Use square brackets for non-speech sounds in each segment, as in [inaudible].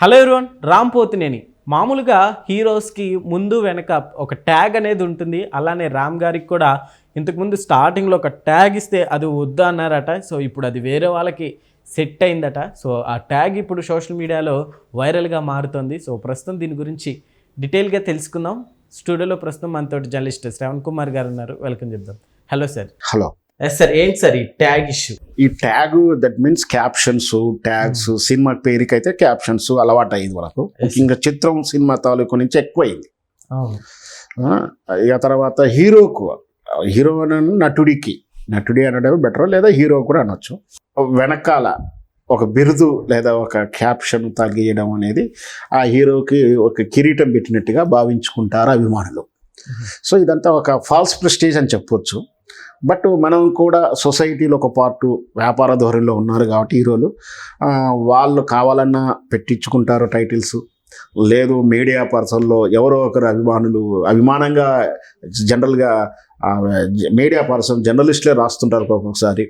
Hello everyone Ram Pothineni. మామూలుగా హీరోస్కి ముందు వెనక ఒక ట్యాగ్ అనేది ఉంటుంది. అలానే రామ్ గారికి కూడా ఇంతకుముందు స్టార్టింగ్లో ఒక ట్యాగ్ ఇస్తే అది వద్దు అన్నారట. సో ఇప్పుడు అది వేరే వాళ్ళకి సెట్ అయిందట. సో ఆ ట్యాగ్ ఇప్పుడు సోషల్ మీడియాలో వైరల్గా మారుతుంది. సో ప్రస్తుతం దీని గురించి డీటెయిల్గా తెలుసుకుందాం. స్టూడియోలో ప్రస్తుతం మనతో జర్నలిస్ట్ శ్రవణ్ కుమార్ గారు ఉన్నారు. వెల్కమ్ చెప్దాం. Hello sir. హలో. సార్ ఏంటి సార్ ఈ ట్యాగ్ ఇష్యూ ఈ tag that means captions tags cinema పేరుకి అయితే క్యాప్షన్స్ అలవాటు అయ్యింది వరకు ఇంకా చిత్రం సినిమా తాలూకు నుంచి ఎక్కువైంది ఆ, ఇక తర్వాత హీరోకు హీరో నటుడికి. నటుడి అనడం బెటర్ లేదా హీరో కూడా అనొచ్చు. వెనకాల ఒక బిరుదు లేదా ఒక క్యాప్షన్ తగియడం అనేది ఆ హీరోకి ఒక కిరీటం పెట్టినట్టుగా భావించుకుంటారు అభిమానులు. సో ఇదంతా ఒక ఫాల్స్ ప్రెస్టేజ్ అని చెప్పొచ్చు. బట్ మనం కూడా సొసైటీలో ఒక పార్టు వ్యాపార ధోరణిలో ఉన్నారు కాబట్టి హీరోలు వాళ్ళు కావాలన్నా పెట్టించుకుంటారు టైటిల్స్. లేదు మీడియా పర్సన్లో ఎవరో ఒకరు అభిమానులు అభిమానంగా జనరల్గా మీడియా పర్సన్ జర్నలిస్టులే రాస్తుంటారు ఒక్కొక్కసారి.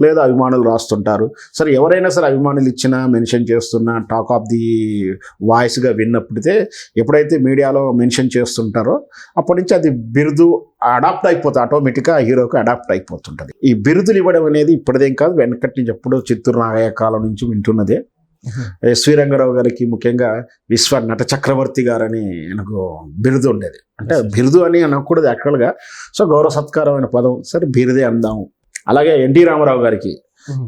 లేదా అభిమానులు రాస్తుంటారు. సరే ఎవరైనా సరే అభిమానులు ఇచ్చినా మెన్షన్ చేస్తున్నా టాక్ ఆఫ్ ది వాయిస్గా విన్నప్పుడైతే ఎప్పుడైతే మీడియాలో మెన్షన్ చేస్తుంటారో అప్పటి నుంచి అది బిరుదు అడాప్ట్ అయిపోతుంది ఆటోమేటిక్గా హీరోకి అడాప్ట్ అయిపోతుంటుంది. ఈ బిరుదులు ఇవ్వడం అనేది ఇప్పటిదేం కాదు వెనకటి నుంచి ఎప్పుడో చిత్తూరు నాగయ్య కాలం నుంచి వింటున్నదే. [laughs] ఎస్వి రంగారావు గారికి ముఖ్యంగా విశ్వ నట చక్రవర్తి గారని నాకు బిరుదు ఉండేది. అంటే [laughs] బిరుదు అని అనకూడదు యాక్చువల్గా. సో గౌరవ సత్కారమైన పదం. సరే బిరుదే అందాము. అలాగే ఎన్టీ రామారావు గారికి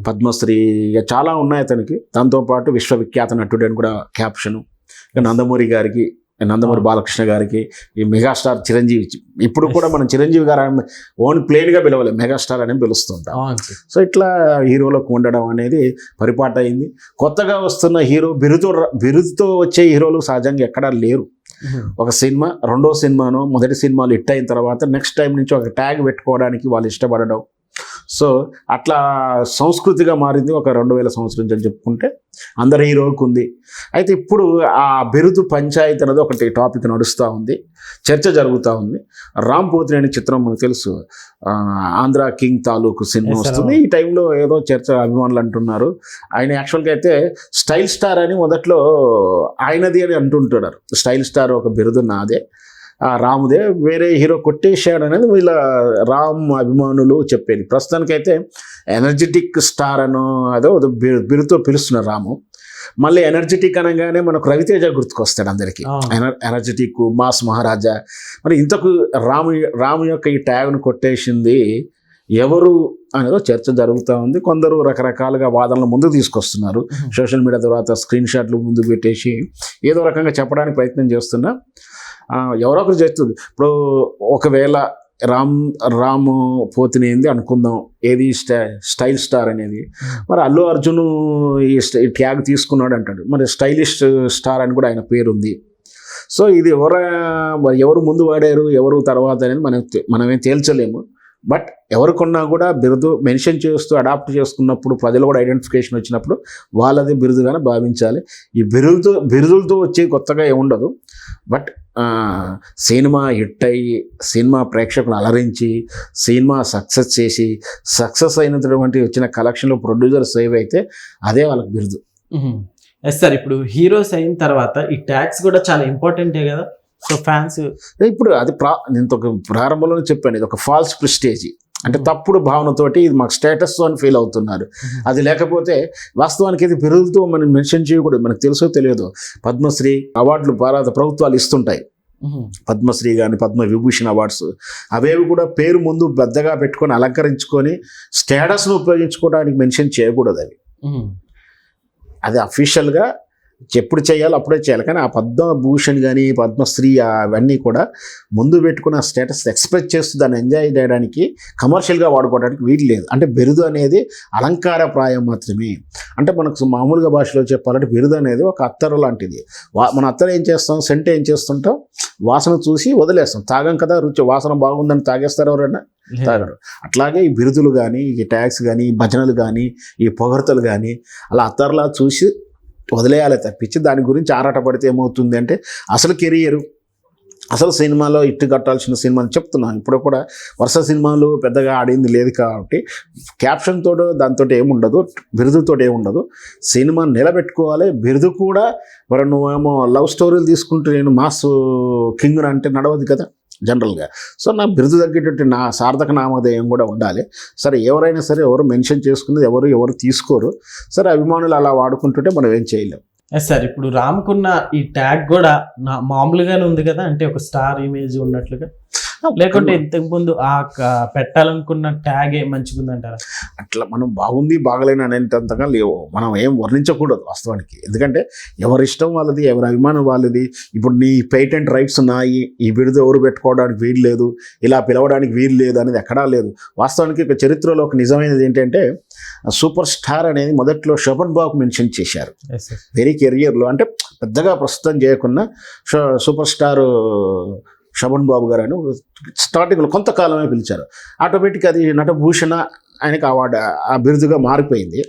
పద్మశ్రీ ఇక చాలా ఉన్నాయి అతనికి. దాంతోపాటు విశ్వవిఖ్యాత నటుడు అని కూడా క్యాప్షన్. ఇక నందమూరి గారికి నందమూరి బాలకృష్ణ గారికి ఈ మెగాస్టార్ చిరంజీవి ఇప్పుడు కూడా మనం చిరంజీవి గారు ఓన్ ప్లేన్గా పిలవలేం మెగాస్టార్ అని పిలుస్తుంటాం సో ఇట్లా హీరోలకు ఉండడం అనేది పరిపాట అయింది. కొత్తగా వస్తున్న హీరో బిరుదు బిరుదుతో వచ్చే హీరోలు సహజంగా ఎక్కడా లేరు. ఒక సినిమా రెండో సినిమాను మొదటి సినిమాలు హిట్ అయిన తర్వాత నెక్స్ట్ టైం నుంచి ఒక ట్యాగ్ పెట్టుకోవడానికి వాళ్ళు ఇష్టపడడం సో అట్లా సంస్కృతిగా మారింది ఒక రెండు వేల సంవత్సరం నుంచి అని చెప్పుకుంటే అందరి హీరోలకు ఉంది. అయితే ఇప్పుడు ఆ బిరుదు పంచాయతీ అనేది ఒకటి టాపిక్ నడుస్తూ ఉంది. చర్చ జరుగుతూ ఉంది. రామ్ పోతినేని చిత్రం మనకు తెలుసు. Andhra King Taluka cinema. వస్తుంది. ఈ టైంలో ఏదో చర్చ అభిమానులు అంటున్నారు. ఆయన యాక్చువల్గా అయితే స్టైల్ స్టార్ అని మొదట్లో ఆయనది అని అంటుంటున్నారు స్టైల్ స్టార్ ఒక బిరుదు నాదే. రాముదే వేరే హీరో కొట్టేశాడు అనేది వీళ్ళ రామ్ అభిమానులు చెప్పేది. ప్రస్తుతానికైతే ఎనర్జెటిక్ స్టార్ అనో అదో ఏదో బిరు- బిరుదుతో పిలుస్తున్నారు రాము. మళ్ళీ ఎనర్జెటిక్ అనగానే మనకు రవితేజ గుర్తుకొస్తాడు అందరికీ. ఎనర్ ఎనర్జెటిక్ మాస్ మహారాజా. మరి ఇంతకు రాము రాము యొక్క ఈ ట్యాగ్ను కొట్టేసింది ఎవరు అనేది చర్చ జరుగుతూ ఉంది. కొందరు రకరకాలుగా వాదనలు ముందుకు తీసుకొస్తున్నారు. సోషల్ మీడియా తర్వాత స్క్రీన్ షాట్లు ముందు పెట్టేసి ఏదో రకంగా చెప్పడానికి ప్రయత్నం చేస్తున్నా ఆ, ఎవరో ఒకరు చేస్తుంది ఇప్పుడు ఒకవేళ రామ్ రాము పోతినేంది అనుకుందాం ఏది స్టై స్టైల్ స్టార్ అనేది. మరి అల్లు అర్జున్ ఈ ట్యాగ్ తీసుకున్నాడు అంటాడు. మరి స్టైలిష్ స్టార్ అని కూడా ఆయన పేరు ఉంది సో ఇది ఎవరు మరి ఎవరు ముందు వాడారు ఎవరు తర్వాత అనేది మనం తె- మనమేం తేల్చలేము. బట్ ఎవరికొన్నా కూడా బిరుదు మెన్షన్ చేస్తూ అడాప్ట్ చేసుకున్నప్పుడు ప్రజలు కూడా ఐడెంటిఫికేషన్ వచ్చినప్పుడు వాళ్ళది బిరుదుగానే భావించాలి. ఈ బిరుదుతో బిరుదులతో వచ్చే కొత్తగా ఏముండదు. బట్ సినిమా హిట్ అయ్యి సినిమా ప్రేక్షకులు అలరించి సినిమా సక్సెస్ చేసి సక్సెస్ అయినటువంటి వచ్చిన కలెక్షన్లో ప్రొడ్యూసర్ సేవ్ అయితే అదే వాళ్ళకి బిరుదు. ఎస్ సార్ ఇప్పుడు హీరోస్ అయిన తర్వాత ఈ ట్యాగ్స్ కూడా చాలా ఇంపార్టెంటే కదా? సో ఫ్యాన్స్ ఇప్పుడు అది ప్రా నేను ఒక ప్రారంభంలోనే చెప్పాను ఇది ఒక ఫాల్స్ ప్రిస్టేజ్. అంటే తప్పుడు భావనతోటి ఇది మాకు స్టేటస్ అని ఫీల్ అవుతున్నారు. అది లేకపోతే వాస్తవానికి ఇది బిరుదుతో మనం మెన్షన్ చేయకూడదు. మనకు తెలుసో తెలియదు పద్మశ్రీ అవార్డులు భారత ప్రభుత్వాలు ఇస్తుంటాయి. పద్మశ్రీ కానీ పద్మ విభూషణ్ అవార్డ్స్. అవేవి కూడా పేరు ముందు పెద్దగా పెట్టుకొని అలంకరించుకొని స్టేటస్ను ఉపయోగించుకోవడానికి మెన్షన్ చేయకూడదు అవి. అది అఫీషియల్గా ఎప్పుడు చేయాలో అప్పుడే చేయాలి. కానీ ఆ పద్మభూషణ్ కానీ పద్మశ్రీ అవన్నీ కూడా ముందు పెట్టుకున్న స్టేటస్ ఎక్స్ప్రెస్ చేస్తూ దాన్ని ఎంజాయ్ చేయడానికి కమర్షియల్గా వాడుకోవడానికి వీలు లేదు. అంటే బిరుదు అనేది అలంకార ప్రాయం మాత్రమే. అంటే మనకు మామూలుగా భాషలో చెప్పాలంటే బిరుదు అనేది ఒక అత్తరు లాంటిది. వా మన అత్తరు ఏం చేస్తాం? సెంట్ ఏం చేస్తుంటాం? వాసన చూసి వదిలేస్తాం. తాగం కదా రుచి వాసన బాగుందని తాగేస్తారు ఎవరైనా? తాగరు. అట్లాగే ఈ బిరుదులు కానీ ఈ ట్యాగ్స్ కానీ ఈ భజనలు కానీ ఈ పొగడ్తలు కానీ అలా అత్తర్లా చూసి వదిలేయాలి తప్పించి దాని గురించి ఆరాటపడితే ఏమవుతుంది అంటే అసలు కెరియరు అసలు సినిమాలో ఇట్టు కట్టాల్సిన సినిమా అని చెప్తున్నాను. ఇప్పుడు కూడా వరుస సినిమాలు పెద్దగా ఆడింది లేదు కాబట్టి క్యాప్షన్ దాంతో ఏముండదు బిరుదుతో ఏముండదు. సినిమా నిలబెట్టుకోవాలి బిరుదు కూడా మరి నువ్వేమో లవ్ స్టోరీలు తీసుకుంటే నేను మాస్ కింగ్ అంటే నడవదు కదా. జనరల్గా సో నా బిరుదు తగ్గేటట్టు నా సార్థక నామధేయం కూడా ఉండాలి. సరే ఎవరైనా సరే ఎవరు మెన్షన్ చేసుకున్నది ఎవరు ఎవరు తీసుకోరు. సరే అభిమానులు అలా వాడుకుంటుంటే మనం ఏం చేయలేం. సార్ ఇప్పుడు రామ్కున్న ఈ ట్యాగ్ కూడా నా మామూలుగానే ఉంది కదా? అంటే ఒక స్టార్ ఇమేజ్ ఉన్నట్లుగా? లేకుంటే ఇంతకు ముందు ఆ పెట్టాలనుకున్న ట్యాగే మంచిగుందంటారా? అట్లా మనం బాగుంది బాగలేని అనేంతగా లేవు. మనం ఏం వర్ణించకూడదు వాస్తవానికి. ఎందుకంటే ఎవరి ఇష్టం వాళ్ళది ఎవరి అభిమానం వాళ్ళది. ఇప్పుడు నీ పేటెంట్ రైట్స్ ఉన్నాయి ఈ బిరుదు ఎవరు పెట్టుకోవడానికి వీలు లేదు ఇలా పిలవడానికి వీలు లేదు అనేది ఎక్కడా లేదు. వాస్తవానికి ఒక చరిత్రలో ఒక నిజమైనది ఏంటంటే సూపర్ స్టార్ అనేది మొదట్లో శోభన్ బాబు మెన్షన్ చేశారు. వెరీ కెరియర్లో అంటే పెద్దగా ప్రస్తుతం చేయకుండా సూపర్ స్టార్ శోభన్ బాబు గారు అని స్టార్టింగ్లో కొంతకాలమే పిలిచారు. ఆటోమేటిక్ అది నటభూషణ ఆయనకి అవార్డు ఆ బిరుదుగా మారిపోయింది.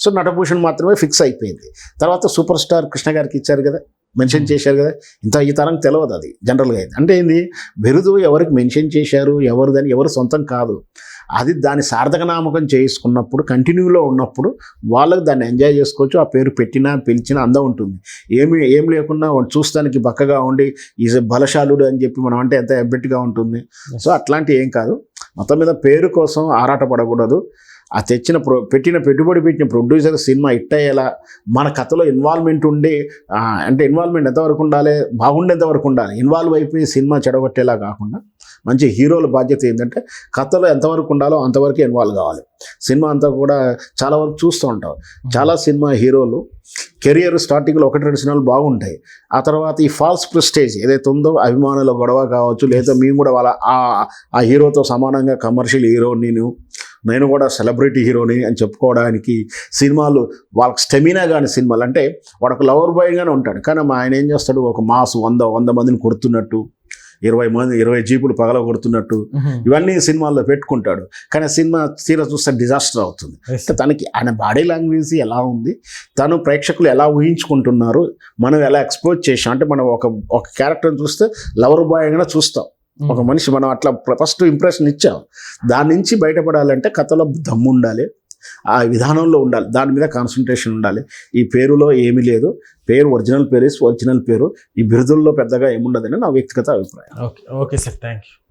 సో నటభూషణ్ మాత్రమే ఫిక్స్ అయిపోయింది. తర్వాత సూపర్ స్టార్ కృష్ణ గారికి ఇచ్చారు కదా మెన్షన్ చేశారు కదా ఇంత ఈ తరం తెలియదు అది జనరల్గా అయితే. అంటే ఏంది? బిరుదు ఎవరికి మెన్షన్ చేశారు? ఎవరిదని ఎవరు సొంతం కాదు. అది దాని సార్థక నామకం చేసుకున్నప్పుడు కంటిన్యూలో ఉన్నప్పుడు వాళ్ళకి దాన్ని ఎంజాయ్ చేసుకోవచ్చు. ఆ పేరు పెట్టినా పిలిచినా అందం ఉంటుంది. ఏమి ఏం లేకుండా వాడు చూస్తానికి బక్కగా ఉండి ఈజ్ బలశాలుడు అని చెప్పి మనం అంటే ఎంత ఎబ్బెట్గా ఉంటుంది. సో అట్లాంటి ఏం కాదు. మొత్తం మీద పేరు కోసం ఆరాటపడకూడదు. ఆ తెచ్చిన ప్రొ పెట్టిన పెట్టుబడి పెట్టిన ప్రొడ్యూసర్ సినిమా హిట్ అయ్యేలా మన కథలో ఇన్వాల్వ్మెంట్ ఉండి అంటే ఇన్వాల్వ్మెంట్ ఎంతవరకు ఉండాలి బాగుండేంత వరకు ఉండాలి ఇన్వాల్వ్ అయిపోయి సినిమా చెడగొట్టేలా కాకుండా మంచి హీరోల బాధ్యత ఏంటంటే కథలో ఎంతవరకు ఉండాలో అంతవరకు ఇన్వాల్వ్ కావాలి. సినిమా అంతా కూడా చాలా వరకు చూస్తూ ఉంటాం. చాలా సినిమా హీరోలు కెరియర్ స్టార్టింగ్లో ఒకటి రెండు సినిమాలు బాగుంటాయి. ఆ తర్వాత ఈ ఫాల్స్ ప్రెస్టేజ్ ఏదైతే ఉందో అభిమానుల గొడవ కావచ్చు లేదా మేము కూడా వాళ్ళ ఆ- హీరోతో సమానంగా కమర్షియల్ హీరో నేను నేను కూడా సెలబ్రిటీ హీరోని అని చెప్పుకోవడానికి సినిమాలు వాళ్ళకి స్టెమినా కానీ సినిమాలు అంటే వాడు లవర్ బాయ్గానే ఉంటాడు. కానీ మా ఆయన ఏం చేస్తాడు ఒక మాస్ వంద వంద మందిని కొడుతున్నట్టు ఇరవై మంది ఇరవై జీపులు పగల కొడుతున్నట్టు ఇవన్నీ సినిమాల్లో పెట్టుకుంటాడు. కానీ సినిమా తీరా చూస్తే డిజాస్టర్ అవుతుంది. తనకి ఆయన బాడీ లాంగ్వేజ్ ఎలా ఉంది తను ప్రేక్షకులు ఎలా ఊహించుకుంటున్నారు మనం ఎలా ఎక్స్పోజ్ చేసాం అంటే మనం ఒక ఒక క్యారెక్టర్ని చూస్తే లవర్ బాయ్గా చూస్తాం. ఒక మనిషి మనం అట్లా ఫస్ట్ ఇంప్రెషన్ ఇచ్చాం. దాని నుంచి బయటపడాలంటే కథలో దమ్ము ఉండాలి ఆ విధానంలో ఉండాలి. దాని మీద కాన్సన్ట్రేషన్ ఉండాలి. ఈ పేరులో ఏమీ లేదు. పేరు ఒరిజినల్ పేరు ఒరిజినల్ పేరు. ఈ బిరుదుల్లో పెద్దగా ఏముండదని నా వ్యక్తిగత అభిప్రాయం. Okay okay sir thank you